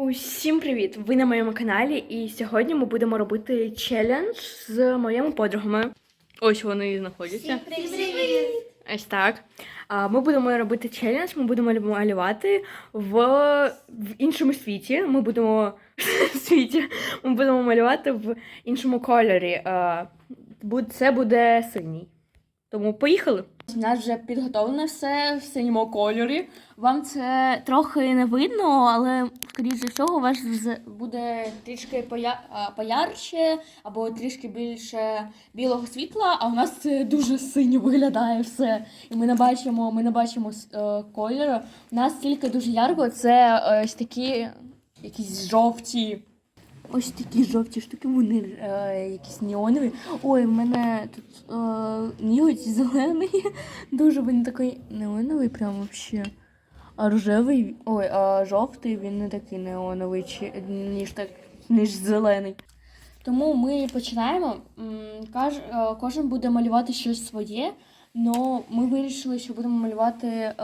Усім привіт! Ви на моєму каналі, і сьогодні ми будемо робити челендж з моїми подругами. Ось вони знаходяться. Привіт! Ось так. Ми будемо робити челендж, ми будемо малювати в, в іншому світі. Ми будемо світі. Ми будемо малювати в іншому кольорі. Це буде синій. Тому поїхали. У нас вже підготовлене все в синьому кольорі. Вам це трохи не видно, але скоріше всього у вас буде трішки поя... поярче або трішки більше білого світла, а у нас це дуже синьо виглядає все. І ми не бачимо, ми не бачимо е, кольору. У нас тільки дуже ярко, це е, ось такі якісь жовті. Ось такі жовті штуки, вони е, якісь неонові. Ой, в мене тут е, ніготь зелений. Дуже він такий неоновий, прям вообще. А рожевий, ой, а жовтий він не такий неоновий, чи, ніж, так, ніж зелений. Тому ми починаємо. Е, кожен буде малювати щось своє, але ми вирішили, що будемо малювати. Е,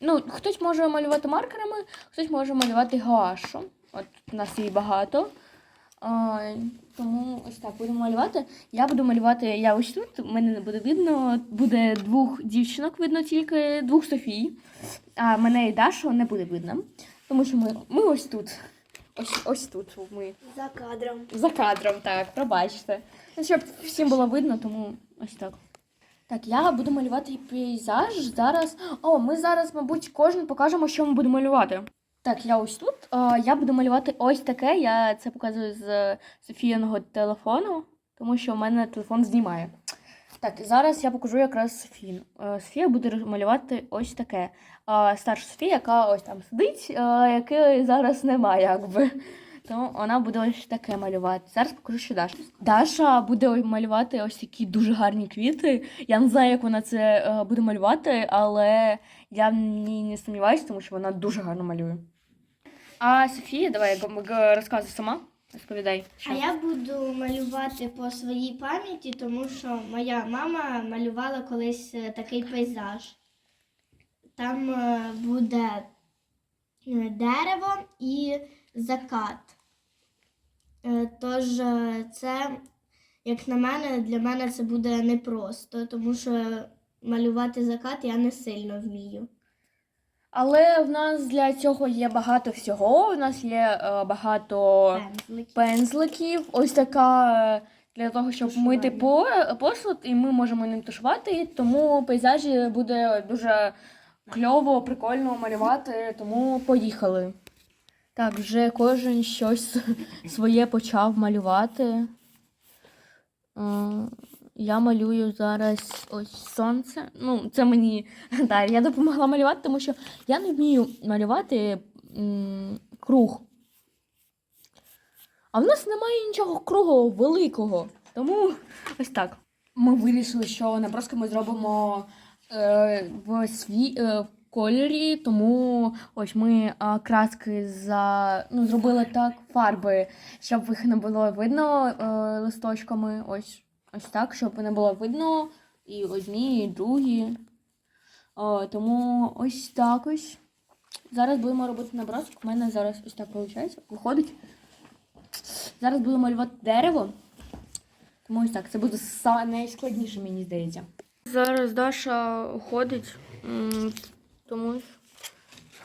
ну, хтось може малювати маркерами, хтось може малювати гуашем. От у нас її багато. А, тому ось так будемо малювати. Я буду малювати, я ось тут, мене не буде видно. Буде двох дівчинок видно тільки, двох Софій. А мене і Дашу не буде видно. Тому що ми, ми ось тут. Ось, ось тут ми. За кадром. За кадром, так, пробачте. Ну, Щоб всім було видно, тому ось так. Так, я буду малювати пейзаж зараз. О, ми зараз, мабуть, кожен покажемо, що ми будемо малювати. Так, я ось тут. Я буду малювати ось таке. Я це показую з Софіяного телефону, тому що в мене телефон знімає. Так, зараз я покажу якраз Софію. Е, Софія буде малювати ось таке. Старша Софія, яка ось там сидить, якої зараз немає, якби. Тому вона буде ось таке малювати. Зараз покажу, що Даша. Даша буде малювати ось такі дуже гарні квіти. Я не знаю, як вона це е, буде малювати, але я в ній не сумніваюся, тому що вона дуже гарно малює. А Софія, давай розказуй сама. Розповідай. Що. А я буду малювати по своїй пам'яті, тому що моя мама малювала колись е, такий пейзаж. Там е, буде дерево і закат. Е, Тож е, це, як на мене, для мене це буде непросто, тому що малювати закат я не сильно вмію. Але в нас для цього є багато всього. У нас є е, багато Пензлики. пензликів. Ось така для того, щоб Тушування. мити по- посуд, і ми можемо ним тушувати. Тому пейзажі буде дуже кльово, прикольно малювати. Тому поїхали. Так, вже кожен щось своє почав малювати. Е, Я малюю зараз ось сонце. Ну, це мені так, я допомогла малювати, тому що я не вмію малювати круг. А в нас немає нічого круглого великого. Тому ось так. Ми вирішили, що наброски ми зробимо е, в свій е, кольорі, тому ось ми е, краски за, ну, зробили так фарби, щоб їх не було видно е, листочками. Ось, ось так, щоб не було видно і одні, і другі. О, тому ось так ось. Зараз будемо робити набросок. У мене зараз ось так виходить, виходить. Зараз буду малювати дерево. Тому ось так, це буде найскладніше, мені здається. Зараз Даша уходить, м, тому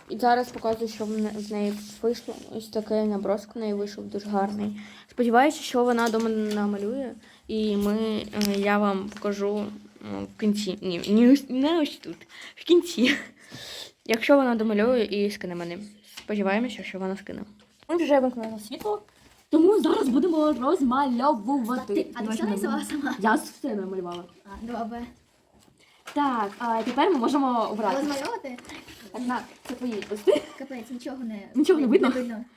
і зараз показую, що в неї вийшло. Ось такий набросок в неї вийшов дуже гарний. Сподіваюся, що вона до мене намалює, і ми, е, я вам покажу в кінці. Ні, ні, не ось тут. В кінці. Якщо вона домалює і скине мене. Сподіваємося, що вона скине. Ми вже вимкнули світло, тому зараз будемо розмальовувати. А ти все нарисувала сама? Я все намалювала. А, добре. Так, а тепер ми можемо обрати. Розмальовувати? Так, це твої листи. Капець, нічого не, Нічого не видно?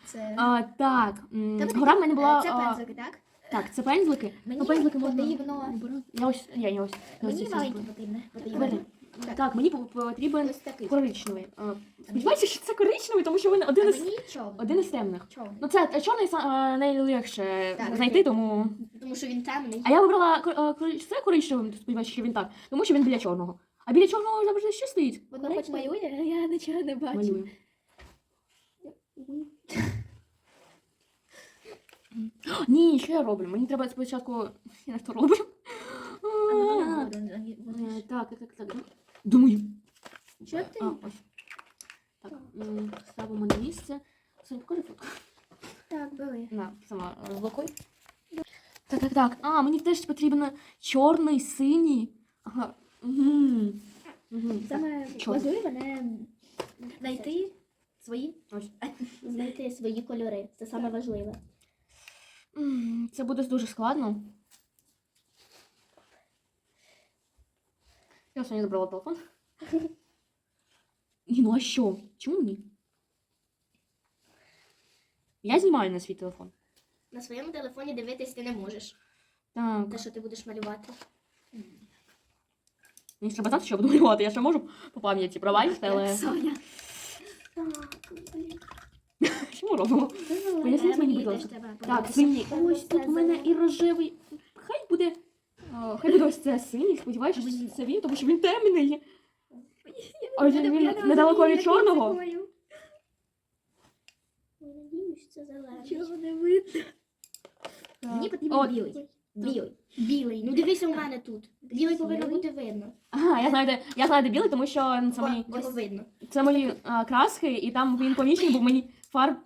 Це... А, так, м, Тебе гора в мене була. Це а, пензлики, так? Так, це пензлики. Мені ну, пензлики можна. потрібно- Я ось, я, я ось. я ось Мені ці маленький зроблю. потрібно. Потрібно. Так, мені по- потрібен Ось такий. коричневий. А, Сподіваюся, що це коричневий, тому що він А один із, мені чорний. один із темних. Чорний. Ну, це е, чорний са- е, найлегше Так. знайти, тому. Тому що він темний. А я вибрала е, це коричневим, сподіваюся, що він так, тому що він біля чорного. А біля чорного завжди що стоїть? Воно хоч малює, а я нічого не бачу. Малюю. Ні, що я роблю? Мені треба спочатку. Я не то роблю. ну, Е, Так, так, так, так. Думаю. Що ти? Так, ставимо на місце. Соня, покажи фотку. Так, бери. На, сама розблокуй. Так, так, так. А, мені теж потрібен чорний, синій. Ага. Угу. Угу. Саме чорт. важливе не знайти свої, Ось. знайти свої кольори. Це саме важливе. М, Це буде дуже складно. Я Соня забрала телефон. Ні, ну а що? Чому ні? Я знімаю на свій телефон. На своєму телефоні дивитись ти не можеш. Так. Те, що ти будеш малювати. Мені треба знати, що я буду малювати. Я ще можу по пам'яті пробачити, але Соня. Так, блін. що робимо? Поясніть мені, будь ласка. Так, синій. Ось тут у мене і рожевий. Хай буде. а, Хай буде ось це синій, сподіваюся, що це він, тому що він темний. А він недалеко від чорного. Надіюсь, це зелений. Чого не видно? Мені потрібен От. білий. Білий. Білий. Ну дивися у мене тут. Білий повинно бути видно. Ага, я знаю, де, я знаю, де білий, тому що це мої, Його видно. це мої а, краски, і там він помічений, бо мені фарб.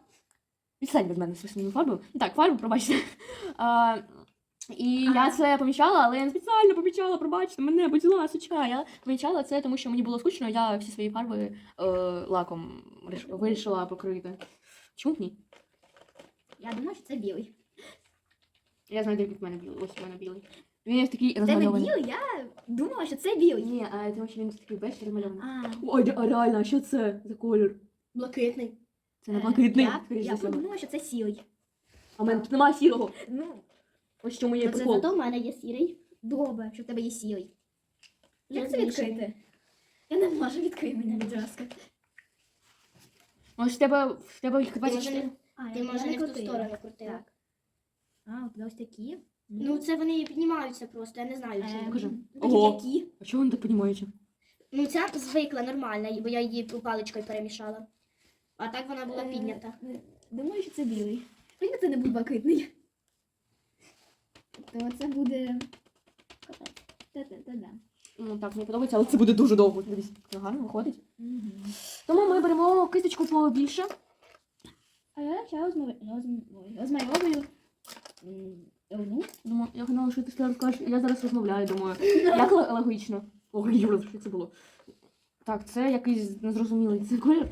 Відстань від мене з фарбами. Ну, Так, фарбу, пробачте. А, і я це помічала, але я не спеціально помічала, пробачте мене, будь ласка. Я помічала це, тому що мені було скучно, я всі свої фарби е, лаком риш- вирішила покрити. Чому б ні? Я думаю, що це білий. Я знаю, де від мене білий. Ось у мене білий. Він є такий Це не розмальований. білий, я думала, що це білий. Ні, а тому що він такий бачиш розмальований. А, Ой, а реально, а що це за колір? Блакитний. Це не блакитний. Я, скоріш я все. подумала, що це сірий. А в мене тут немає сірого. Ну, Ось в чому є Це прикол. зато в мене є сірий. добре, що в тебе є сірий. Як це Розмішаний. відкрити? Я не можу відкрити мене, будь ласка. Ось в тебе в тебе їх Ти може 24. не, А, ти я може не в ту крутила. сторону крутила. Так. А, у тебе ось такі. Ну це вони піднімаються просто, я не знаю Ем, чому. Покажи. ну, Ого. які. А чого вони так піднімаються? Ну ця звикла нормальна, бо я її паличкою перемішала. А так вона була Е, піднята. е, Думаю, що це білий. Якби це не був блакитний. То це буде. Та-та-та-да. Ну так, мені подобається, але це буде дуже довго. Дивись, як гарно виходить. Тому ми беремо кисточку побільше. А я ще розмалю- розм- Думаю, я гадала, що ти зараз скажеш, я зараз розмовляю, думаю. Як ле- логічно. Ой, Юра, що це було? Так, це якийсь незрозумілий це колір.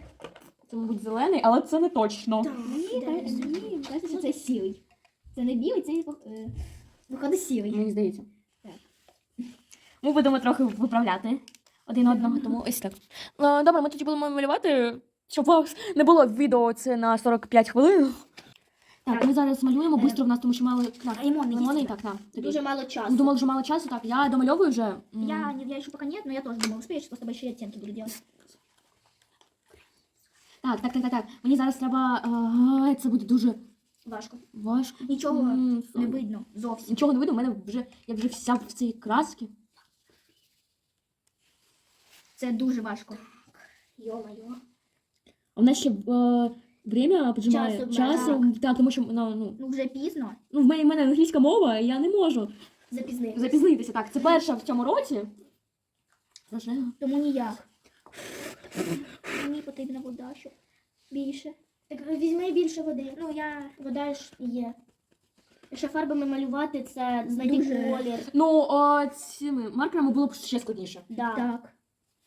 Це, мабуть, зелений, але це не точно. Де ка- кажеться, що це сірий. Це не білий, це е, виходить сірий. Мені здається. Так. Ми будемо трохи виправляти один одного, тому ось так. Е, Добре, ми тоді будемо малювати, щоб у вас не було відео це на 45 хвилин. Так, ми зараз малюємо Е, швидко в нас, тому що мали так, лимонний лимонний, їсти. так, так. тобі. Дуже мало часу. Думала, що мало часу, так. Я домальовую вже. М, Я, я еще пока нет, но я тоже думала, успеешь, просто большие оттенки буду делать. Так, так, так, так, так. Мені зараз треба. е, Це буде дуже Важко. важко. Нічого М, Не видно зовсім. Нічого не видно, у мене вже я вже вся в цій краски. Це дуже важко. Йо-моє. А в нас ще е, время поджимає Часу, часу. Так, тому що ну, ну, Ну вже пізно. ну, в мене, в мене англійська мова, і я не можу Запізнився. запізнитися. Так, це перша в цьому році. Рожева. Тому ніяк. Мені потрібна вода, щоб більше. Так візьми більше води. Ну я Вода ж є. Якщо фарбами малювати, це знайти Дуже. колір. Ну, о, цими маркерами було б ще складніше. Да. так.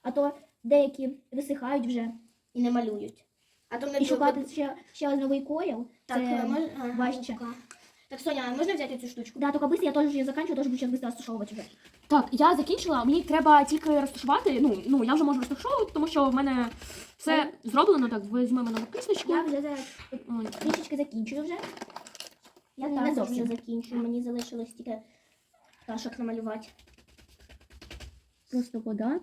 А то деякі висихають вже. І не малюють. А то ми І шукати ще, ще один новий колір. Так, це... мож... ага, важче. рука. Так, Соня, а можна взяти цю штучку? Да, только быстро я тоже ее заканчиваю, тоже буду сейчас быстро рассушевывать уже. Так, я закінчила. Мені треба тільки розташувати. Ну, ну я вже можу розташовувати, тому що в мене все зроблено. Так, візьмемо нову кисточку. Я вже за... Ой, трішечки закінчую вже. Я Не також вже зовсім. закінчую. Мені залишилось тільки пташок намалювати. Просто вода.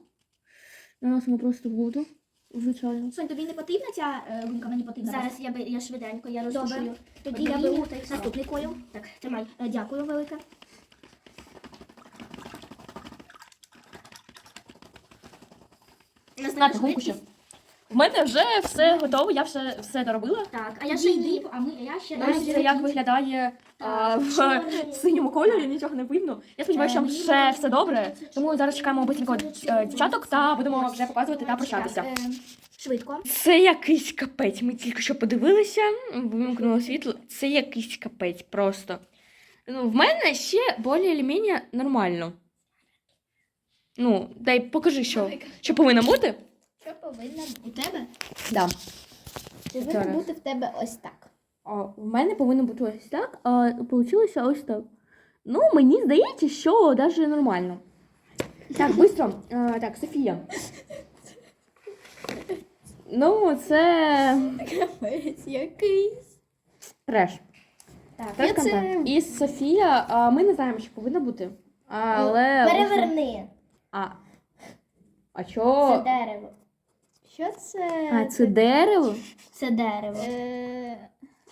Наносимо просто воду. Звичайно. Сонь, тобі не потрібна ця е, гумка, мені потрібна. Зараз я, би- я швиденько, я Добре. Тоді я беру наступний колір. Так, тримай. Е, Дякую велике. У нас На, така гумку ще. В мене вже все готово, я все, все доробила. Так, а я ще йди, а ми, я ще Ось це як виглядає а, в синьому кольорі, нічого не видно. Я сподіваюся, що Е, ще все добре. Тому зараз чекаємо бистренько е, дівчаток та будемо вже показувати та прощатися. Швидко. Це якийсь капець. Ми тільки що подивилися, вимкнуло світло. Це якийсь капець просто. Ну, в мене ще більш-менш нормально. Ну, дай покажи, що, що повинно бути. Що повинна у тебе? Да. Повинно Зараз. бути в тебе ось так. А, в мене повинно бути ось так, а вийшло ось так. Ну, мені здається, що навіть нормально. Так, швидко. так, Софія. Ну, це Капець якийсь. треш. Так, Треш я це контент. І Софія, а, ми не знаємо, що повинно бути. Але. переверни. А. А Це дерево. Що це? А, це дерево? Це дерево.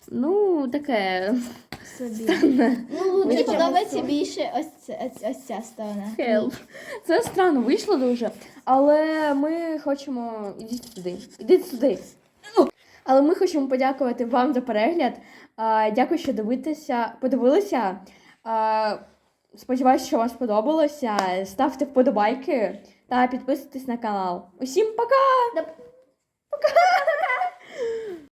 Ну, таке. Собі. Ну, Мені подобається більше ось, це- ось, ось ця сторона. Help. Це странно вийшло дуже, але ми хочемо. Ідіть сюди. Ідіть сюди. Ну, Але ми хочемо подякувати вам за перегляд. А, Дякую, що дивитеся, подивилися. А, Сподіваюсь, що вам сподобалося. Ставте вподобайки та підписуйтесь на канал. Усім пока! Пока!